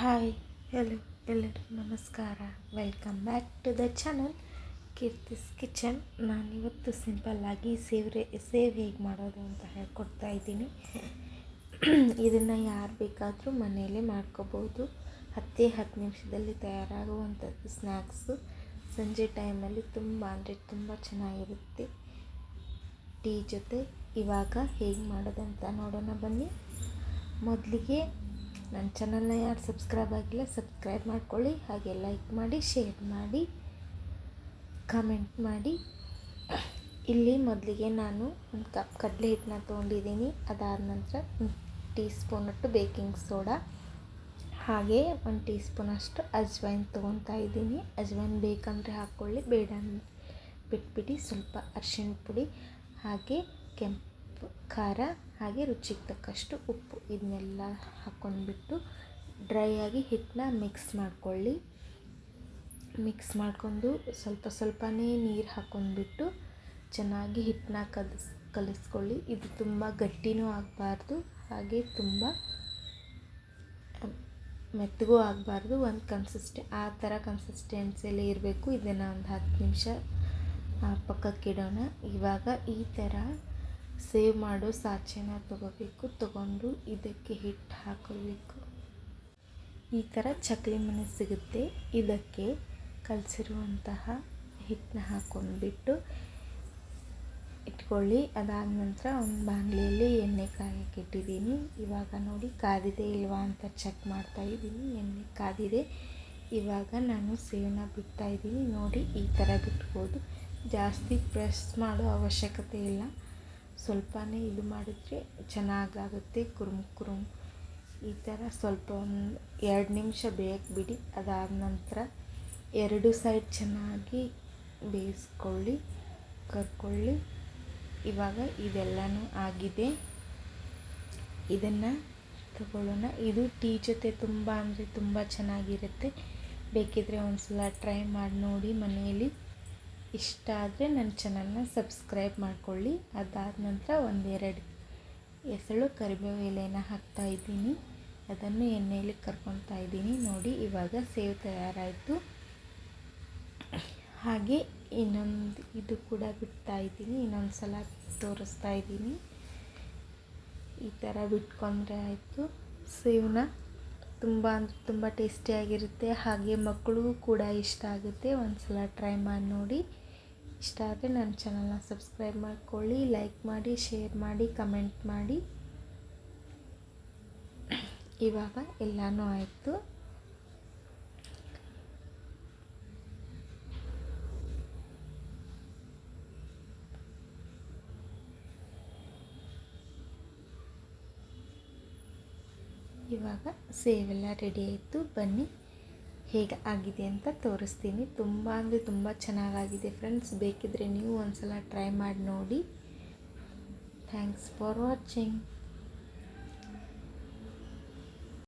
Hi hello ಎಲ್ಲರಿಗೂ ನಮಸ್ಕಾರ welcome back to the channel Keerthi's kitchen ನಾನು ಇವತ್ತು ಸಿಂಪಲ್ಲಾಗಿ ಸೇವ್ರೆ, ಸೇವ್ ಹೇಗೆ ಮಾಡೋದು ಅಂತ ಹೇಳ್ಕೊಡ್ತಾ ಇದ್ದೀನಿ. ಇದನ್ನು ಯಾರು ಬೇಕಾದರೂ ಮನೆಯಲ್ಲೇ ಮಾಡ್ಕೋಬೋದು. ಹತ್ತೇ ಹತ್ತು ನಿಮಿಷದಲ್ಲಿ ತಯಾರಾಗುವಂಥದ್ದು ಸ್ನ್ಯಾಕ್ಸು ಸಂಜೆ ಟೈಮಲ್ಲಿ ತುಂಬ, ಅಂದರೆ ತುಂಬ ಚೆನ್ನಾಗಿರುತ್ತೆ. ಟೀ ಜೊತೆ ಇವಾಗ ಹೇಗೆ ಮಾಡೋದಂತ ನೋಡೋಣ ಬನ್ನಿ. ಮೊದಲಿಗೆ ನನ್ನ ಚಾನಲ್ನ ಯಾರು ಸಬ್ಸ್ಕ್ರೈಬ್ ಆಗಿಲ್ಲ ಸಬ್ಸ್ಕ್ರೈಬ್ ಮಾಡ್ಕೊಳ್ಳಿ. ಹಾಗೆ ಲೈಕ್ ಮಾಡಿ ಶೇರ್ ಮಾಡಿ ಕಮೆಂಟ್ ಮಾಡಿ. ಇಲ್ಲಿ ಮೊದಲಿಗೆ ನಾನು ಒಂದು ಕಪ್ ಕಡಲೆ ಹಿಟ್ಟನ್ನ ತೊಗೊಂಡಿದ್ದೀನಿ. ಅದಾದ ನಂತರ ಒಂದು ಟೀ ಸ್ಪೂನಷ್ಟು ಬೇಕಿಂಗ್ ಸೋಡಾ ಹಾಗೆ ಒಂದು ಟೀ ಸ್ಪೂನಷ್ಟು ಅಜ್ವೈನ್ ತೊಗೊತಾ ಇದ್ದೀನಿ. ಅಜ್ವೈನ್ ಬೇಕಂದರೆ ಹಾಕ್ಕೊಳ್ಳಿ, ಬೇಡ ಬಿಟ್ಬಿಟ್ಟು ಸ್ವಲ್ಪ ಅರಿಶಿಣ ಪುಡಿ, ಹಾಗೆ ಕೆಂಪು ಖಾರ ಹಾಗೆ ರುಚಿಗೆ ತಕ್ಕಷ್ಟು ಉಪ್ಪು. ಇದನ್ನೆಲ್ಲ ಹಾಕ್ಕೊಂಡ್ಬಿಟ್ಟು ಡ್ರೈ ಆಗಿ ಹಿಟ್ಟನ್ನ ಮಿಕ್ಸ್ ಮಾಡ್ಕೊಳ್ಳಿ. ಮಿಕ್ಸ್ ಮಾಡ್ಕೊಂಡು ಸ್ವಲ್ಪ ಸ್ವಲ್ಪನೇ ನೀರು ಹಾಕ್ಕೊಂಡ್ಬಿಟ್ಟು ಚೆನ್ನಾಗಿ ಹಿಟ್ಟನ್ನ ಕಲಿಸ್, ಕಲಿಸ್ಕೊಳ್ಳಿ. ಇದು ತುಂಬ ಗಟ್ಟಿನೂ ಆಗಬಾರ್ದು, ಹಾಗೆ ತುಂಬ ಮೆತ್ತಗೂ ಆಗಬಾರ್ದು. ಒಂದು ಕನ್ಸಿಸ್ಟೆ, ಆ ಥರ ಕನ್ಸಿಸ್ಟೆನ್ಸಿಯಲ್ಲಿ ಇರಬೇಕು. ಇದನ್ನು ಒಂದು ಹತ್ತು ನಿಮಿಷ ಪಕ್ಕಕ್ಕಿಡೋಣ. ಇವಾಗ ಈ ಥರ ಸೇವ್ ಮಾಡೋ ಸಾಚೆನ ತಗೋಬೇಕು, ತಗೊಂಡು ಇದಕ್ಕೆ ಹಿಟ್ಟು ಹಾಕೋಬೇಕು. ಈ ಥರ ಚಕ್ಲಿ ಮನೆ ಸಿಗುತ್ತೆ. ಇದಕ್ಕೆ ಕಲಸಿರುವಂತಹ ಹಿಟ್ಟನ್ನ ಹಾಕ್ಕೊಂಡ್ಬಿಟ್ಟು ಇಟ್ಕೊಳ್ಳಿ. ಅದಾದ ನಂತರ ಒಂದು ಬಾಣಲಿಯಲ್ಲಿ ಎಣ್ಣೆ ಕಾಯಕ್ಕೆ ಇಟ್ಟಿದ್ದೀನಿ. ಇವಾಗ ನೋಡಿ ಕಾದಿದೆ ಇಲ್ವಾ ಅಂತ ಚೆಕ್ ಮಾಡ್ತಾ ಇದ್ದೀನಿ. ಎಣ್ಣೆ ಕಾದಿದೆ. ಇವಾಗ ನಾನು ಸೇವನ ಬಿಡ್ತಾ ಇದ್ದೀನಿ. ನೋಡಿ ಈ ಥರ ಬಿಟ್ಬೋದು. ಜಾಸ್ತಿ ಪ್ರೆಸ್ ಮಾಡೋ ಅವಶ್ಯಕತೆ ಇಲ್ಲ. ಸ್ವಲ್ಪನೇ ಇದು ಮಾಡಿದ್ರೆ ಚೆನ್ನಾಗಾಗುತ್ತೆ, ಕುರುಮ್ ಕುರುಮ್. ಈ ಥರ ಸ್ವಲ್ಪ ಒಂದು ಎರಡು ನಿಮಿಷ ಬೇಯಕ್ಕೆ ಬಿಡಿ, ಅದಾದ ನಂತರ ಎರಡು ಸೈಡ್ ಚೆನ್ನಾಗಿ ಬೇಯಿಸ್ಕೊಳ್ಳಿ, ಕರ್ಕೊಳ್ಳಿ. ಇವಾಗ ಇದೆಲ್ಲನೂ ಆಗಿದೆ. ಇದನ್ನು ತಗೊಳ್ಳೋಣ. ಇದು ಟೀ ಜೊತೆ ತುಂಬ ಅಂದರೆ ತುಂಬ ಚೆನ್ನಾಗಿರುತ್ತೆ. ಬೇಕಿದ್ದರೆ ಒಂದು ಸಲ ಟ್ರೈ ಮಾಡಿ ನೋಡಿ ಮನೆಯಲ್ಲಿ. ಇಷ್ಟ ಆದರೆ ನನ್ನ ಚಾನಲ್ನ ಸಬ್ಸ್ಕ್ರೈಬ್ ಮಾಡಿಕೊಳ್ಳಿ. ಅದಾದ ನಂತರ ಒಂದೆರಡು ಎಸಳು ಕರಿಬೇವು ಎಲೆನ ಇದ್ದೀನಿ. ಅದನ್ನು ಎಣ್ಣೆಯಲ್ಲಿ ಕರ್ಕೊತಾ ಇದ್ದೀನಿ. ನೋಡಿ, ಇವಾಗ ಸೇವ್ ತಯಾರಾಯಿತು. ಹಾಗೆ ಇನ್ನೊಂದು ಇದು ಕೂಡ ಬಿಡ್ತಾ ಇದ್ದೀನಿ. ಇನ್ನೊಂದು ಸಲ ತೋರಿಸ್ತಾ ಇದ್ದೀನಿ. ಈ ಥರ ಬಿಟ್ಕೊಂಡ್ರೆ ಆಯಿತು. ಸೇವನ್ನ ತುಂಬ ಅಂದರೆ ತುಂಬ ಟೇಸ್ಟಿಯಾಗಿರುತ್ತೆ. ಹಾಗೆ ಮಕ್ಕಳಿಗೂ ಕೂಡ ಇಷ್ಟ ಆಗುತ್ತೆ. ಒಂದು ಸಲ ಟ್ರೈ ಮಾಡಿ ನೋಡಿ. ಇಷ್ಟ ಆದರೆ ನನ್ನ ಚಾನಲ್ನ ಸಬ್ಸ್ಕ್ರೈಬ್ ಮಾಡ್ಕೊಳ್ಳಿ, ಲೈಕ್ ಮಾಡಿ, ಶೇರ್ ಮಾಡಿ, ಕಮೆಂಟ್ ಮಾಡಿ. ಇವಾಗ ಎಲ್ಲನೂ ಆಯಿತು. ಇವಾಗ ಸೇವೆಲ್ಲ ರೆಡಿ ಆಯಿತು. ಬನ್ನಿ. ಹೇಗೆ ಆಗಿದೆ ಅಂತ ತೋರಿಸ್ತೀನಿ. ತುಂಬ ಅಂದರೆ ತುಂಬ ಚೆನ್ನಾಗಾಗಿದೆ ಫ್ರೆಂಡ್ಸ್ ಬೇಕಿದ್ದರೆ ನೀವು ಒಂದು ಸಲ ಟ್ರೈ ಮಾಡಿ ನೋಡಿ. Thanks for watching